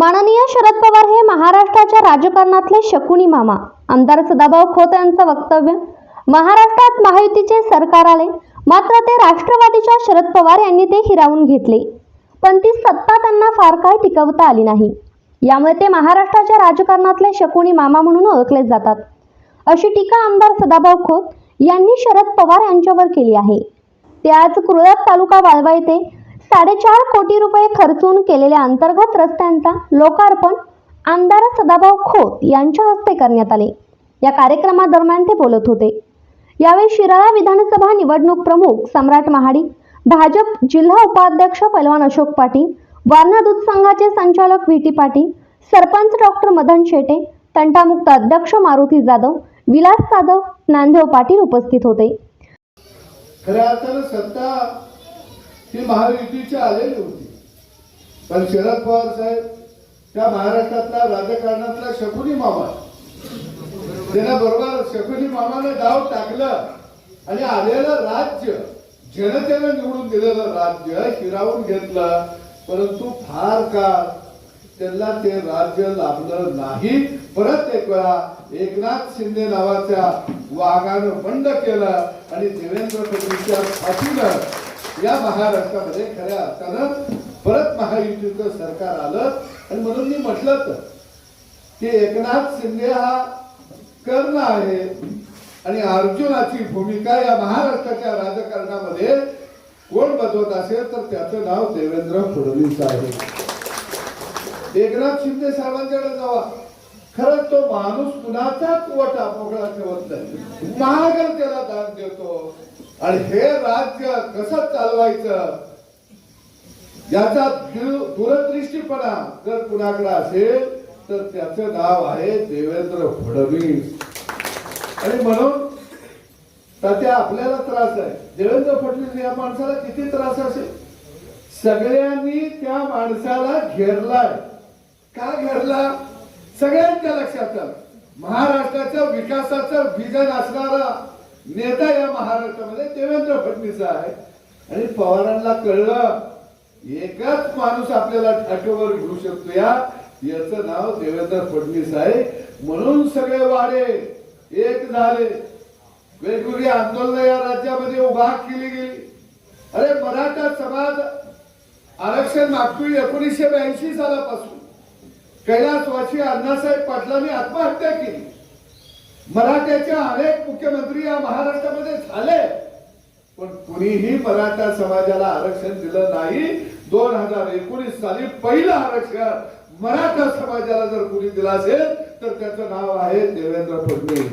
माननीय शरद पवार हे महाराष्ट्राच्या राजकारणातले शकुनी मामा. आमदार सदाभाऊ खोत यांचं वक्तव्य. महाराष्ट्रात महायुतीचे सरकार आले. मात्र ते राष्ट्रवादीच्या शरद पवार यांनी ते हिरावून घेतले. पण ती सत्ता त्यांना फार काय टिकवता आली नाही. यामुळे ते महाराष्ट्राच्या राजकारणातले शकुनी मामा म्हणून ओळखले जातात. अशी टीका आमदार सदाभाऊ खोत यांनी शरद पवार यांच्यावर केली आहे. ते आज कुरळप तालुका वाळवा येथे साडेचार कोटी रुपये खर्चून केलेल्या अंतर्गत रस्त्यांचा लोकार्पण आमदार सदाभाऊ खोत यांच्या हस्ते करण्यात आले. या कार्यक्रमादरम्यान ते बोलत होते. यावेळी शिराळा विधानसभा निवडणूक प्रमुख सम्राट महाडिक भाजप जिल्हा उपाध्यक्ष पैलवान अशोक पाटील वारणा दूध संघाचे संचालक V T Patil sarpanch doctor Madan Shete तंटामुक्त अध्यक्ष मारुती जाधव विलास जाधव नांदेव पाटील उपस्थित होते. खऱ्या अर्थानं सत्ता ही महायुतीची आलेली होती. पण शरद पवार साहेब त्या महाराष्ट्रातला राजकारणातला शकुनी मामा. त्यांना बरोबर शकुनी मामाने डाव टाकलं आणि आलेलं राज्य जनतेनं निवडून दिलेलं राज्य हिरावून घेतलं. परंतु फार काळ त्यांना ते राज्य लाभलं नाही. परत एक वेळा एकनाथ शिंदे नावाच्या वाघानं बंड केलं आणि देवेंद्र फडणवीसच्या फाशीनं या महाराष्ट्रामध्ये खऱ्या अर्थानं परत महायुतीचं सरकार आलं आणि म्हणून मी म्हटलं तर की एकनाथ शिंदे हा कर्ण आहे आणि अर्जुनाची भूमिका या महाराष्ट्राच्या राजकारणामध्ये कोण बजवत असेल तर त्याचं नाव देवेंद्र फडणवीस आहे. एकनाथ शिंदे साहेबांच्याकडे जावा. खरंच तो माणूस कुणाचाच वटा मोकळा ठेवत नाही. महागल त्याला दान देतो. आणि हे राज्य कसं चालवायचं? याचा दूरदृष्टीपणा जर कुणाकडे असेल तर त्याचं नाव आहे देवेंद्र फडणवीस. आणि म्हणून तात्या आपल्याला त्रास आहे. देवेंद्र फडणवीस या माणसाला किती त्रास असेल? सगळ्यांनी त्या माणसाला घेरलाय. का घेरला? सगळ्यांच्या लक्षात आलं महाराष्ट्राच्या विकासाचं विजन असणारा नेता या महाराष्ट्रामध्ये देवेंद्र फडणवीस आहे आणि पवारांना कळलं एकच माणूस आपल्याला ठाठोवर घेऊ शकतो या याचं नाव देवेंद्र फडणवीस आहे. म्हणून सगळे वाडे एक झाले. वेगवेगळी आंदोलन या राज्यामध्ये उभा केली गेली. अरे मराठा समाज आरक्षण मागतोय एकोणीसशे ब्याऐंशी सालापासून. कैलासवासी अण्णासाहेब पाटलांनी आत्महत्या केली. मराठ्याचे अनेक मुख्यमंत्री या महाराष्ट्रामध्ये झाले. पण कुणीही मराठा समाजाला आरक्षण दिलं नाही. दोन हजार एकोणीस साली पहिलं आरक्षण मराठा समाजाला जर कुणी दिला असेल तर त्याचं नाव आहे देवेंद्र फडणवीस.